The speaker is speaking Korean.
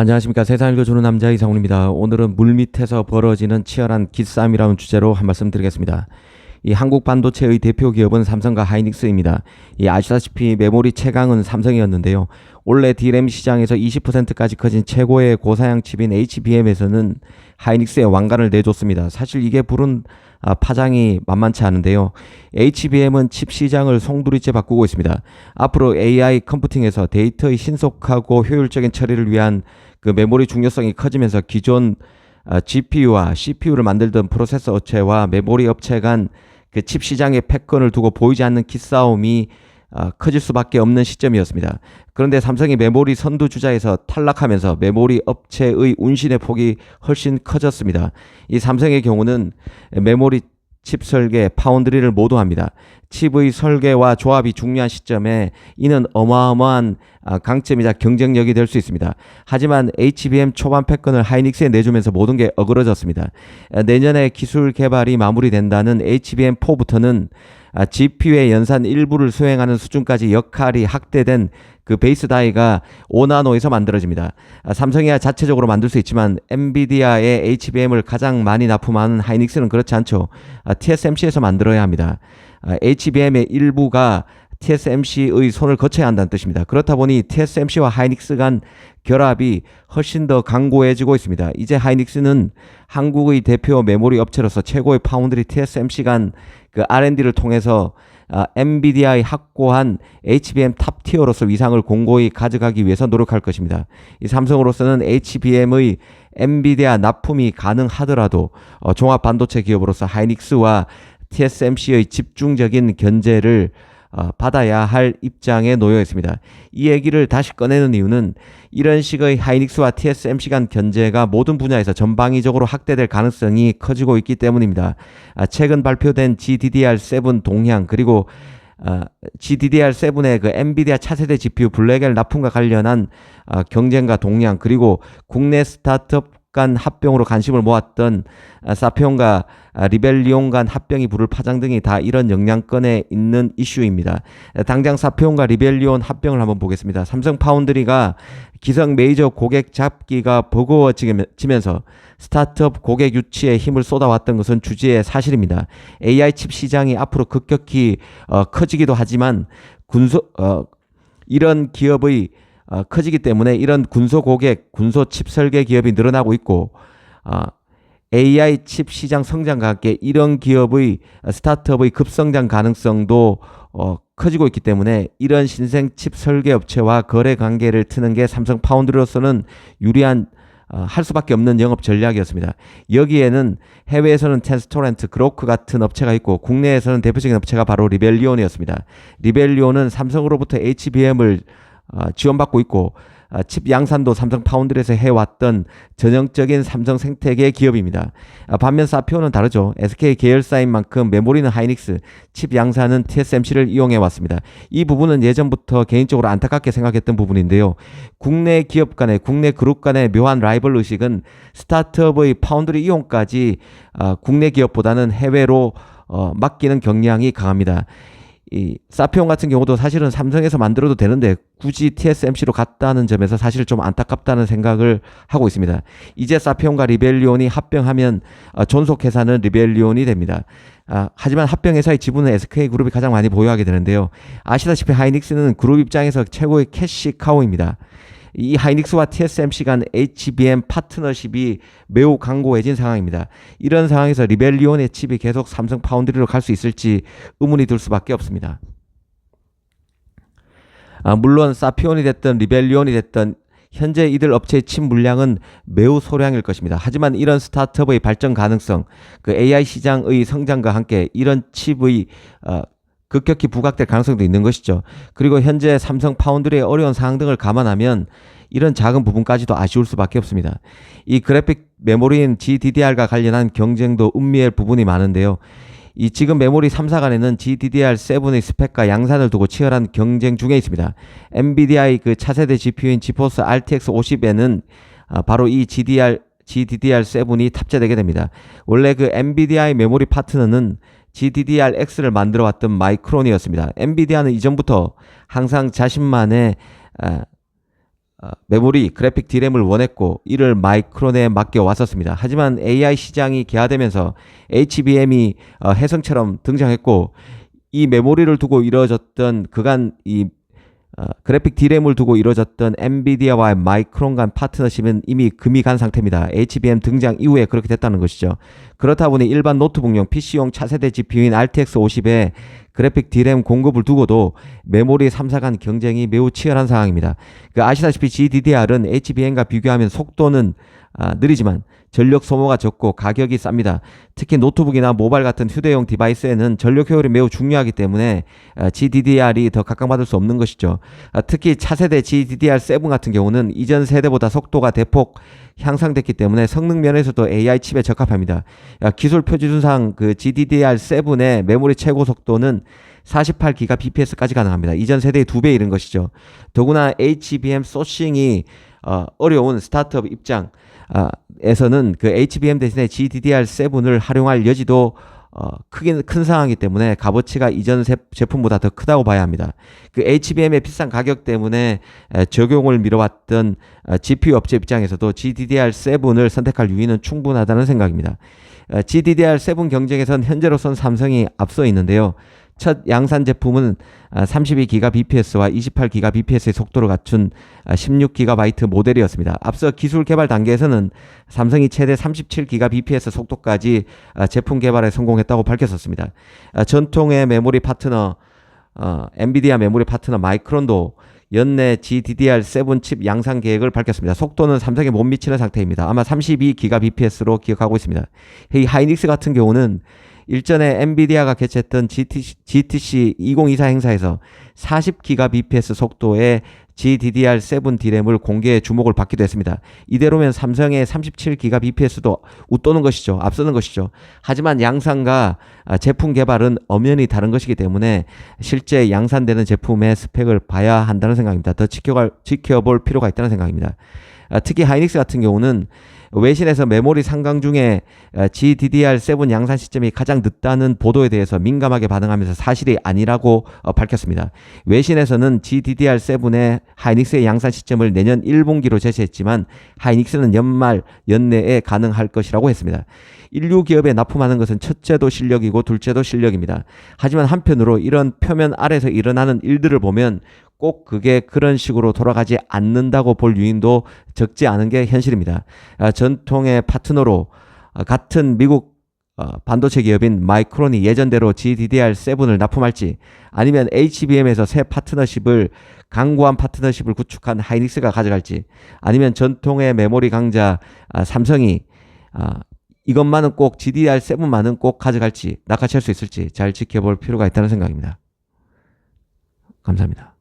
안녕하십니까 세상 읽어주는 남자 이상훈입니다. 오늘은 물밑에서 벌어지는 치열한 기싸움이라는 주제로 한 말씀 드리겠습니다. 이 한국 반도체의 대표 기업은 삼성과 하이닉스입니다. 이 아시다시피 메모리 최강은 삼성이었는데요. 올해 D램 시장에서 20%까지 커진 최고의 고사양 칩인 HBM에서는 하이닉스의 왕관을 내줬습니다. 사실 이게 부른 아, 파장이 만만치 않은데요. HBM은 칩 시장을 송두리째 바꾸고 있습니다. 앞으로 AI 컴퓨팅에서 데이터의 신속하고 효율적인 처리를 위한 그 메모리 중요성이 커지면서 기존 아, GPU와 CPU를 만들던 프로세서 업체와 메모리 업체 간 그 칩 시장의 패권을 두고 보이지 않는 기싸움이 아, 커질 수밖에 없는 시점이었습니다. 그런데 삼성이 메모리 선두 주자에서 탈락하면서 메모리 업체의 운신의 폭이 훨씬 커졌습니다. 이 삼성의 경우는 메모리 칩 설계, 파운드리를 모두 합니다. 칩의 설계와 조합이 중요한 시점에 이는 어마어마한 아, 강점이자 경쟁력이 될 수 있습니다. 하지만 HBM 초반 패권을 하이닉스에 내주면서 모든 게 어그러졌습니다. 아, 내년에 기술 개발이 마무리된다는 HBM4부터는 아, GPU의 연산 일부를 수행하는 수준까지 역할이 확대된 그 베이스 다이가 5나노에서 만들어집니다. 아, 삼성이야 자체적으로 만들 수 있지만 엔비디아의 HBM을 가장 많이 납품하는 하이닉스는 그렇지 않죠. 아, TSMC에서 만들어야 합니다. 아, HBM의 일부가 TSMC의 손을 거쳐야 한다는 뜻입니다. 그렇다 보니 TSMC와 하이닉스 간 결합이 훨씬 더 강고해지고 있습니다. 이제 하이닉스는 한국의 대표 메모리 업체로서 최고의 파운드리 TSMC 간 그 R&D를 통해서 아, 엔비디아의 확고한 HBM 탑 티어로서 위상을 공고히 가져가기 위해서 노력할 것입니다. 이 삼성으로서는 HBM의 엔비디아 납품이 가능하더라도 어, 종합 반도체 기업으로서 하이닉스와 TSMC의 집중적인 견제를 어, 받아야 할 입장에 놓여 있습니다. 이 얘기를 다시 꺼내는 이유는 이런 식의 하이닉스와 TSMC 간 견제가 모든 분야에서 전방위적으로 확대될 가능성이 커지고 있기 때문입니다. 아, 최근 발표된 GDDR7 동향 그리고 아, GDDR7의 그 엔비디아 차세대 GPU 블랙엘 납품과 관련한 아, 경쟁과 동향 그리고 국내 스타트업 간 합병으로 관심을 모았던 아, 사피온과 아, 리벨리온 간 합병이 부를 파장 등이 다 이런 영향권에 있는 이슈입니다. 당장 사피온과 리벨리온 합병을 한번 보겠습니다. 삼성 파운드리가 기성 메이저 고객 잡기가 버거워지면서 스타트업 고객 유치에 힘을 쏟아왔던 것은 주제의 사실입니다. AI 칩 시장이 앞으로 급격히 어, 커지기도 하지만 군소 어, 이런 기업의 어, 커지기 때문에 이런 군소 고객, 군소 칩 설계 기업이 늘어나고 있고 어, AI 칩 시장 성장과 함께 이런 기업의 스타트업의 급성장 가능성도 어, 커지고 있기 때문에 이런 신생 칩 설계 업체와 거래 관계를 트는 게 삼성 파운드로서는 유리한 어, 할 수밖에 없는 영업 전략이었습니다. 여기에는 해외에서는 텐스토렌트, 그로크 같은 업체가 있고 국내에서는 대표적인 업체가 바로 리벨리온이었습니다. 리벨리온은 삼성으로부터 HBM을 어, 지원받고 있고 어, 칩 양산도 삼성 파운드에서 해왔던 전형적인 삼성 생태계 기업입니다. 어, 반면 사피오는 다르죠. SK 계열사인 만큼 메모리는 하이닉스, 칩 양산은 TSMC를 이용해 왔습니다. 이 부분은 예전부터 개인적으로 안타깝게 생각했던 부분인데요. 국내 기업 간의 국내 그룹 간의 묘한 라이벌 의식은 스타트업의 파운드리 이용까지 어, 국내 기업보다는 해외로 어, 맡기는 경향이 강합니다. 이 사피온 같은 경우도 사실은 삼성에서 만들어도 되는데 굳이 TSMC로 갔다는 점에서 사실 좀 안타깝다는 생각을 하고 있습니다. 이제 사피온과 리벨리온이 합병하면 어, 존속 회사는 리벨리온이 됩니다. 아, 하지만 합병 회사의 지분은 SK그룹이 가장 많이 보유하게 되는데요. 아시다시피 하이닉스는 그룹 입장에서 최고의 캐시 카우입니다. 이 하이닉스와 TSMC 간 HBM 파트너십이 매우 강고해진 상황입니다. 이런 상황에서 리벨리온의 칩이 계속 삼성 파운드리로 갈 수 있을지 의문이 들 수밖에 없습니다. 아, 물론 사피온이 됐든 리벨리온이 됐든 현재 이들 업체의 칩 물량은 매우 소량일 것입니다. 하지만 이런 스타트업의 발전 가능성, 그 AI 시장의 성장과 함께 이런 칩의 어, 급격히 부각될 가능성도 있는 것이죠. 그리고 현재 삼성 파운드리의 어려운 상황 등을 감안하면 이런 작은 부분까지도 아쉬울 수밖에 없습니다. 이 그래픽 메모리인 GDDR과 관련한 경쟁도 음미할 부분이 많은데요. 이 지금 메모리 3사 간에는 GDDR7의 스펙과 양산을 두고 치열한 경쟁 중에 있습니다. 엔비디아의 그 차세대 GPU인 지포스 RTX 50에는 아, 바로 이 GDR GDDR7이 탑재되게 됩니다. 원래 그 엔비디아의 메모리 파트너는 GDDR-X를 만들어 왔던 마이크론이었습니다. 엔비디아는 이전부터 항상 자신만의 아, 아, 메모리, 그래픽 D램을 원했고 이를 마이크론에 맡겨 왔었습니다. 하지만 AI 시장이 개화되면서 HBM이 어, 혜성처럼 등장했고 이 메모리를 두고 이루어졌던 그간 이 어, 그래픽 D램을 두고 이루어졌던 엔비디아와의 마이크론 간 파트너십은 이미 금이 간 상태입니다. HBM 등장 이후에 그렇게 됐다는 것이죠. 그렇다 보니 일반 노트북용 PC용 차세대 GPU인 RTX 50에 그래픽 D램 공급을 두고도 메모리 3사 간 경쟁이 매우 치열한 상황입니다. 그 아시다시피 GDDR은 HBM과 비교하면 속도는 아, 느리지만 전력 소모가 적고 가격이 쌉니다. 특히 노트북이나 모바일 같은 휴대용 디바이스에는 전력 효율이 매우 중요하기 때문에 아, GDDR이 더 각광받을 수 없는 것이죠. 아, 특히 차세대 GDDR7 같은 경우는 이전 세대보다 속도가 대폭 향상됐기 때문에 성능 면에서도 AI 칩에 적합합니다. 아, 기술 표준상 그 GDDR7의 메모리 최고 속도는 48기가 bps까지 가능합니다. 이전 세대의 두 배 이른 것이죠. 더구나 HBM 소싱이 어, 어려운 스타트업 입장 아, 에서는 그 HBM 대신에 GDDR7을 활용할 여지도 어, 크긴 큰 상황이기 때문에 값어치가 이전 세, 제품보다 더 크다고 봐야 합니다. 그 HBM의 비싼 가격 때문에 에, 적용을 미뤄왔던 어, GPU 업체 입장에서도 GDDR7을 선택할 유인은 충분하다는 생각입니다. 어, GDDR7 경쟁에선 현재로선 삼성이 앞서 있는데요. 첫 양산 제품은 32기가 bps와 28기가 bps의 속도를 갖춘 16GB 모델이었습니다. 앞서 기술 개발 단계에서는 삼성이 최대 37기가 bps 속도까지 제품 개발에 성공했다고 밝혔었습니다. 전통의 메모리 파트너 어, 엔비디아 메모리 파트너 마이크론도 연내 GDDR7 칩 양산 계획을 밝혔습니다. 속도는 삼성에 못 미치는 상태입니다. 아마 32기가 bps로 기억하고 있습니다. 이 하이닉스 같은 경우는 일전에 엔비디아가 개최했던 GTC, GTC 2024 행사에서 40기가 bps 속도의 GDDR7 D램을 공개해 주목을 받기도 했습니다. 이대로면 삼성의 37기가 bps도 웃도는 것이죠. 앞서는 것이죠. 하지만 양산과 아, 제품 개발은 엄연히 다른 것이기 때문에 실제 양산되는 제품의 스펙을 봐야 한다는 생각입니다. 더 지켜갈, 지켜볼 필요가 있다는 생각입니다. 아, 특히 하이닉스 같은 경우는 외신에서 메모리 상강 중에 아, GDDR7 양산 시점이 가장 늦다는 보도에 대해서 민감하게 반응하면서 사실이 아니라고 어, 밝혔습니다. 외신에서는 GDDR7의 하이닉스의 양산 시점을 내년 1분기로 제시했지만 하이닉스는 연말 연내에 가능할 것이라고 했습니다. 인류 기업에 납품하는 것은 첫째도 실력이고 둘째도 실력입니다. 하지만 한편으로 이런 표면 아래서 일어나는 일들을 보면 꼭 그게 그런 식으로 돌아가지 않는다고 볼 유인도 적지 않은 게 현실입니다. 아, 전통의 파트너로 아, 같은 미국 어, 반도체 기업인 마이크론이 예전대로 GDDR7을 납품할지 아니면 HBM에서 새 파트너십을 강구한 파트너십을 구축한 하이닉스가 가져갈지 아니면 전통의 메모리 강자 아, 삼성이 아, 이것만은 꼭 GDDR7만은 꼭 가져갈지 낚아챌 수 있을지 잘 지켜볼 필요가 있다는 생각입니다. 감사합니다.